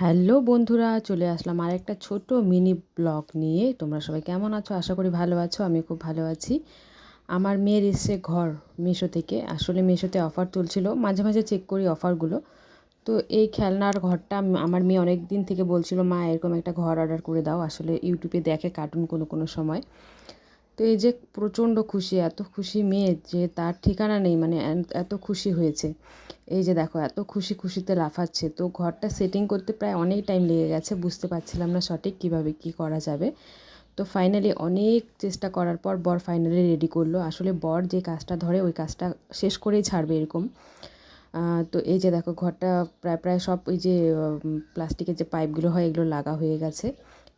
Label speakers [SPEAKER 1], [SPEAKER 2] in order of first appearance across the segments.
[SPEAKER 1] Hello বন্ধুরা, চলে আসলাম আর একটা ছোট মিনি ব্লগ নিয়ে। তোমরা সবাই কেমন আছো? আশা করি ভালো আছো আমি খুব ভালো আছি। আমার মেয়ের এসছে ঘর মিশো থেকে। আসলে মিশোতে অফার তুলছিল, মাঝে মাঝে চেক করি অফারগুলো তো এই খেলনার ঘরটা আমার মেয়ে অনেক দিন থেকে বলছিল, মা, এরকম একটা ঘর অর্ডার করে দাও। আসলে ইউটিউবে দেখে কার্টুন কোনো কোনো সময়। তো এই যে প্রচণ্ড খুশি, এত খুশি মেয়ে যে তার ঠিকানা নেই মানে এত খুশি হয়েছে। এই যে দেখো, এত খুশি খুশিতে লাফাচ্ছে। তো ঘরটা সেটিং করতে প্রায় অনেক টাইম লেগে গেছে, বুঝতে পারছিলাম না সঠিক কীভাবে কি করা যাবে। তো ফাইনালি অনেক চেষ্টা করার পর বর ফাইনালি রেডি করল। আসলে বর যে কাজটা ধরে, ওই কাজটা শেষ করেই ছাড়বে এরকম। তো এই যে দেখো, ঘরটা প্রায় প্রায় সব ওই যে প্লাস্টিকের যে পাইপগুলো হয়, এগুলো লাগা হয়ে গেছে।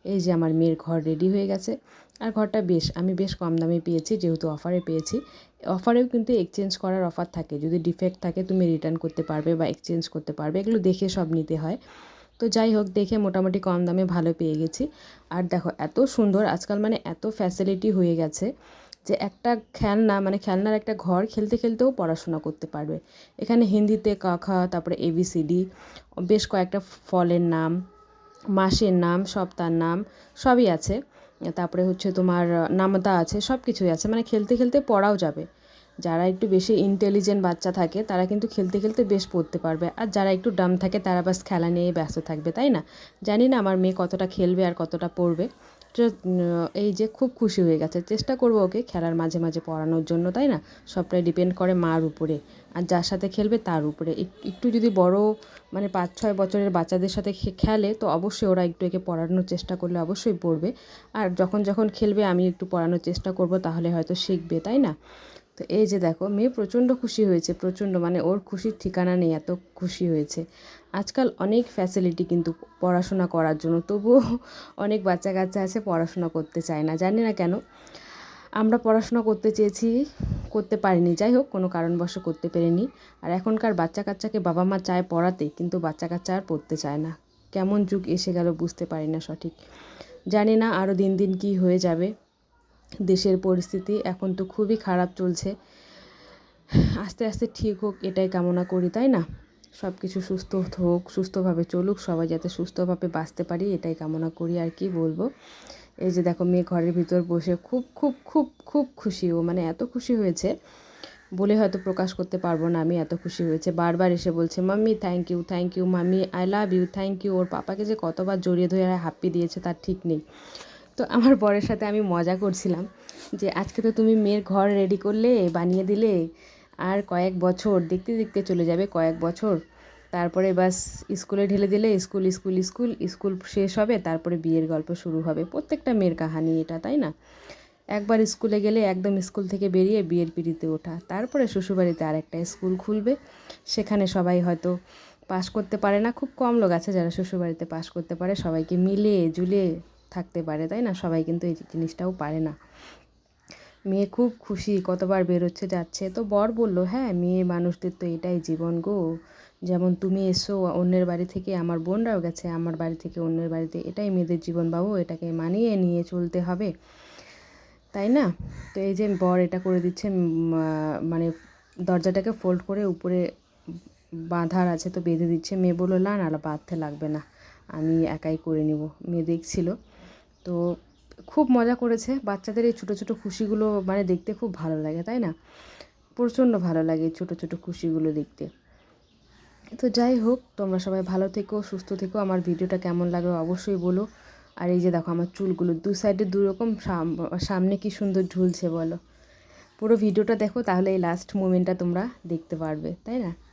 [SPEAKER 1] এই যে আমার মেয়ের ঘর রেডি হয়ে গেছে। আর ঘরটা বেশ, আমি বেশ কম দামে পেয়েছি, যেহেতু অফারে পেয়েছি। অফারেও কিন্তু এক্সচেঞ্জ করার অফার থাকে। যদি ডিফেক্ট থাকে, তুমি রিটার্ন করতে পারবে বা এক্সচেঞ্জ করতে পারবে। এগুলো দেখে সব নিতে হয়। তো যাই হোক, দেখে মোটামুটি কম দামে ভালো পেয়ে গেছি। আর দেখো, এত সুন্দর, আজকাল মানে এত ফ্যাসিলিটি হয়ে গেছে যে একটা খেলনা মানে খেলনার একটা ঘর খেলতে খেলতেও পড়াশোনা করতে পারবে। এখানে হিন্দিতে ক, খ, তারপরে এবিসিডি বেশ কয়েকটা ফলের নাম। মাসের নাম সপ্তাহের নাম, সবই আছে। তারপরে হচ্ছে তোমার, নামতা আছে সব কিছুই আছে। মানে খেলতে খেলতে পড়াও যাবে। যারা একটু বেশি ইন্টেলিজেন্ট বাচ্চা থাকে, তারা কিন্তু খেলতে খেলতে বেশ পড়তে পারবে। আর যারা একটু ডাম থাকে, তারা বাস খেলা নিয়ে ব্যস্ত থাকবে, তাই না? জানি না আমার মেয়ে কতটা খেলবে আর কতটা পড়বে। এই যে খুব খুশি হয়ে গেছে। চেষ্টা করব ওকে খেলার মাঝে মাঝে পড়ানোর জন্য, তাই না? সবটাই ডিপেন্ড করে মার উপরে। আর যার সাথে খেলবে তার উপরে। একটু যদি বড় মানে পাঁচ, ছয় বছরের বাচ্চাদের সাথে খেলে, তো অবশ্যই ওরা একটু একে পড়ানোর চেষ্টা করলে অবশ্যই পড়বে। আর যখন যখন খেলবে, আমি একটু পড়ানোর চেষ্টা করব, তাহলে হয়তো শিখবে, তাই না? তো এই যে দেখো, মেয়ে প্রচণ্ড খুশি হয়েছে, প্রচণ্ড মানে ওর খুশির ঠিকানা নেই, এত খুশি হয়েছে। আজকাল অনেক ফ্যাসিলিটি কিন্তু পড়াশোনা করার জন্য, তবুও অনেক বাচ্চা কাচ্চা আছে, পড়াশোনা করতে চায় না, জানি না কেন। আমরা পড়াশোনা করতে চেয়েছি, করতে পারিনি, যাই হোক, কোনো কারণবশ করতে পেরেনি। আর এখনকার বাচ্চা কাচ্চাকে বাবা মা চায় পড়াতে, কিন্তু বাচ্চা কাচ্চা আর পড়তে চায় না। কেমন যুগ এসে গেল বুঝতে পারি না সঠিক। জানি না আরও দিন দিন কি হয়ে যাবে। দেশের পরিস্থিতি এখন তো খুবই খারাপ চলছে। আস্তে আস্তে ঠিক হোক, এটাই কামনা করি, তাই না? সব কিছু সুস্থ হোক, সুস্থভাবে চলুক, সবাই যাতে সুস্থভাবে বাঁচতে পারি, এটাই কামনা করি, আর কি বলব? এই যে দেখো, মেয়ে ঘরের ভিতর বসে খুব খুব খুব খুব খুশি ও মানে এত খুশি হয়েছে বলে হয়তো প্রকাশ করতে পারব না আমি, এত খুশি হয়েছে। বারবার এসে বলছে, mummy thank you thank you mummy I love you thank you ওর পাপাকে যে কতবার জড়িয়ে ধরে হাপ্পি দিয়েছে, তার ঠিক নেই। তো আমার বরের সাথে আমি মজা করছিলাম যে আজকে তো তুমি মেয়ের ঘর রেডি করলে, বানিয়ে দিলে, আর কয়েক বছর, দেখতে দেখতে চলে যাবে কয়েক বছর। তারপরে বাস স্কুলে ঢেলে দিলে, স্কুল স্কুল স্কুল স্কুল শেষ হবে, তারপরে বিয়ের গল্প শুরু হবে। প্রত্যেকটা মেয়ের কাহানি এটা, তাই না? একবার স্কুলে গেলে একদম স্কুল থেকে বেরিয়ে বিয়ের পিড়িতে ওঠা। তারপরে শ্বশুরবাড়িতে আর একটা স্কুল খুলবে। সেখানে সবাই হয়তো পাস করতে পারে না। খুব কম লোক আছে যারা শ্বশুরবাড়িতে পাস করতে পারে। সবাইকে মিলে, জুলে থাকতে পারে, তাই না? সবাই কিন্তু এই জিনিসটাও পারে না। মেয়ে খুব খুশি, কতবার বেরোচ্ছে, যাচ্ছে। তো বর বলল হ্যাঁ মেয়ে মানুষদের তো এটাই জীবন গো। যেমন তুমি এসো, অন্যের বাড়ি থেকে আমার বোনরাও গেছে, আমার বাড়ি থেকে অন্যের বাড়িতে। এটাই মেয়েদের জীবন বাবু, এটাকে মানিয়ে নিয়ে চলতে হবে। তাই না? তো এই যে বর এটা করে দিচ্ছে মানে দরজাটাকে ফোল্ড করে উপরে বাঁধার আছে তো বেঁধে দিচ্ছে। মেয়ে বলল না না, বাঁধতে লাগবে না। আমি একাই করে নেব। মেয়ে দেখছিল। তো খুব মজা করেছে। বাচ্চাদের এই ছোটো ছোটো খুশিগুলো মানে দেখতে খুব ভালো লাগে, তাই না? প্রচণ্ড ভালো লাগে ছোটো ছোটো খুশিগুলো দেখতে। তো যাই হোক, তোমরা সবাই ভালো থেকো, সুস্থ থেকো। আমার ভিডিওটা কেমন লাগল অবশ্যই বলো। আর এই যে দেখো, আমার চুলগুলো দু সাইডে দু রকম, সাম- সামনে কি সুন্দর ঝুলছে বলো। পুরো ভিডিওটা দেখো, তাহলে এই লাস্ট মুমেন্টটা তোমরা দেখতে পারবে, তাই না?